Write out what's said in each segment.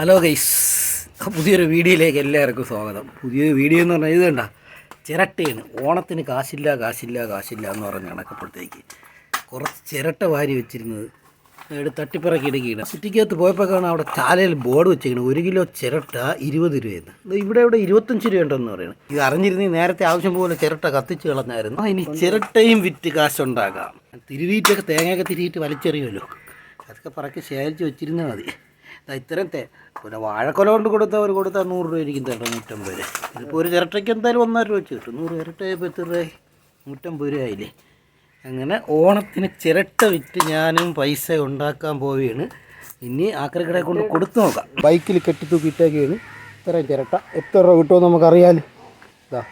Hello guys. പുതിയൊരു വീഡിയോയിലേക്ക് എല്ലാവർക്കും സ്വാഗതം. പുതിയൊരു വീഡിയോ എന്ന് പറഞ്ഞാൽ ഇത് കണ്ട. ചിരട്ടയാണ്. ഓണത്തിന് കാശില്ല കാശില്ല കാശില്ല എന്ന് പറഞ്ഞ് കണക്കപ്പോഴത്തേക്ക് കുറച്ച് ചിരട്ട വാരി വെച്ചിരുന്നത് എടുത്ത് തട്ടിപ്പിറക്കി ഇടുകയാണ് സിറ്റിക്കകത്ത് പോയപ്പോഴാണ് അവിടെ ചാലയിൽ ബോർഡ് വെച്ചിരിക്കുന്നത്. ഒരു കിലോ ചിരട്ട ഇരുപത് രൂപയെന്ന് ഇവിടെ ഇവിടെ ഇരുപത്തഞ്ച് രൂപ ഉണ്ടെന്ന് പറയുന്നത് ഇത് അറിഞ്ഞിരുന്നെങ്കിൽ നേരത്തെ ആവശ്യം പോലെ ചിരട്ട കത്തിച്ച് കളഞ്ഞായിരുന്നു. ഇനി ചിരട്ടയും വിറ്റ് കാശുണ്ടാകാം. തിരുവീറ്റൊക്കെ തേങ്ങയൊക്കെ തിരിയിട്ട് വലിച്ചെറിയുമല്ലോ. അതൊക്കെ പറക്കി ശേഖരിച്ച് വെച്ചിരുന്നാൽ മതി. ദാ ഇത്തരം തേ പിന്നെ വാഴക്കൊല കൊണ്ട് കൊടുത്താൽ അവർ കൊടുത്താൽ നൂറ് രൂപ ഇരിക്കും തേട്ടോ നൂറ്റമ്പത് രൂപ. ഇതിപ്പോൾ ഒരു ചിരട്ടയ്ക്ക് എന്തായാലും ഒന്നര രൂപ വെച്ച് കിട്ടും. നൂറ് ചിരട്ടയപ്പോൾ എത്ര രൂപ നൂറ്റമ്പത് രൂപ ആയില്ലേ? അങ്ങനെ ഓണത്തിന് ചിരട്ട വിറ്റ് ഞാനും പൈസ ഉണ്ടാക്കാൻ പോവുകയാണ്. ഇനി ആക്രിക്കടയെ കൊണ്ട് കൊടുത്തു നോക്കാം. ബൈക്കിൽ കെട്ടിത്തൂക്കിയിട്ടേക്കാണ് ഇത്രയും ചിരട്ട എത്ര രൂപ കിട്ടുമോ നമുക്കറിയാമല്ലോ ഇതാ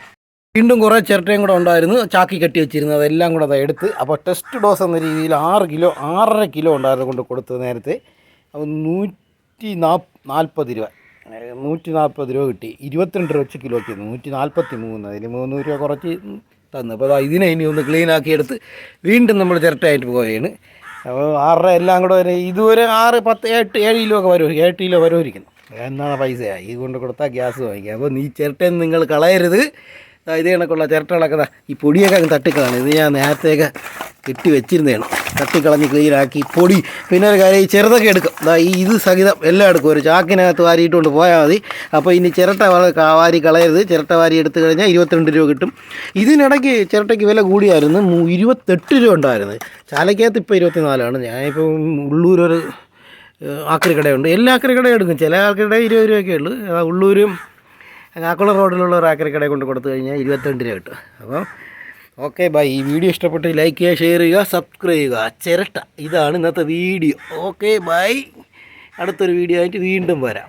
വീണ്ടും കുറേ ചിരട്ടയും കൂടെ ഉണ്ടായിരുന്നു. ചാക്കി കെട്ടി വെച്ചിരുന്നത് അതെല്ലാം കൂടെ അതാ എടുത്ത്. അപ്പോൾ ടെസ്റ്റ് ഡോസ് എന്ന രീതിയിൽ ആറ് കിലോ ആറര കിലോ ഉണ്ടായിരുന്നു കൊണ്ട് കൊടുത്തത് നേരത്തെ. അപ്പോൾ നൂറ്റി നാ നാൽപ്പത് രൂപ. നൂറ്റി നാൽപ്പത് രൂപ കിട്ടി. ഇരുപത്തിരണ്ട് രൂപ വെച്ച് കിലോയ്ക്ക് നൂറ്റി നാൽപ്പത്തി മൂന്ന് അതിൽ മൂന്ന് രൂപ കുറച്ച് തന്നു. അപ്പോൾ അതാ ഇതിനെ ഇനി ഒന്ന് ക്ലീൻ ആക്കി എടുത്ത് വീണ്ടും നമ്മൾ ചിരട്ടയായിട്ട് പോവുകയാണ്. അപ്പോൾ ആറര എല്ലാം കൂടെ വരെ ഇതുവരെ ആറ് പത്ത് എട്ട് ഏഴ് കിലോ ഒക്കെ വരും എട്ട് കിലോ വരുമായിരിക്കുന്നു എന്നാണ് പൈസ ഇത് കൊണ്ട് കൊടുത്താൽ ഗ്യാസ് വാങ്ങിക്കുക. അപ്പോൾ നീ ചിരട്ടയെന്ന് നിങ്ങൾ കളയരുത്. ഇത് കണക്കുള്ള ചിരട്ടകളൊക്കെ ഈ പൊടിയൊക്കെ അങ്ങ് തട്ടിക്കളാണ് ഇത് ഞാൻ നേരത്തെയൊക്കെ കെട്ടി വെച്ചിരുന്നതാണ്. തട്ടിക്കളഞ്ഞ് ക്ലീനാക്കി പൊടി. പിന്നെ ഒരു കാര്യം ഈ ചെറുതൊക്കെ എടുക്കും. ഈ ഇത് സഹിതം എല്ലാം എടുക്കും ഒരു ചാക്കിനകത്ത് വാരിയിട്ടുകൊണ്ട് പോയാൽ മതി. അപ്പോൾ ഇനി ചിരട്ട വാരി കളയരുത്. ചിരട്ട വാരി എടുത്തു കഴിഞ്ഞാൽ ഇരുപത്തിരണ്ട് രൂപ കിട്ടും. ഇതിനിടയ്ക്ക് ചിരട്ടയ്ക്ക് വില കൂടിയായിരുന്നു ഇരുപത്തെട്ട് രൂപ ഉണ്ടായിരുന്നു. ചാലക്കകത്ത് ഇപ്പോൾ ഇരുപത്തിനാലാണ്. ഞാനിപ്പോൾ ഉള്ളൂരൊരു ആക്രിക്കടയുണ്ട്. എല്ലാ ആക്രിക്കടയും എടുക്കും. ചില ആക്രിക്കട ഇരുപത് രൂപയൊക്കെ ഉള്ളൂ. ഉള്ളൂരും കാക്കുള റോഡിലുള്ള ഒരു ആക്രിക്കടയെ കൊണ്ട് കൊടുത്തു കഴിഞ്ഞാൽ ഇരുപത്തിരണ്ട് രൂപ കിട്ടും. അപ്പോൾ ഓക്കെ ബൈ ഈ വീഡിയോ ഇഷ്ടപ്പെട്ട് ലൈക്ക് ചെയ്യുക ഷെയർ ചെയ്യുക സബ്സ്ക്രൈബ് ചെയ്യുക. ചിരട്ട. ഇതാണ് ഇന്നത്തെ വീഡിയോ ഓക്കെ ബൈ അടുത്തൊരു വീഡിയോ ആയിട്ട് വീണ്ടും വരാം.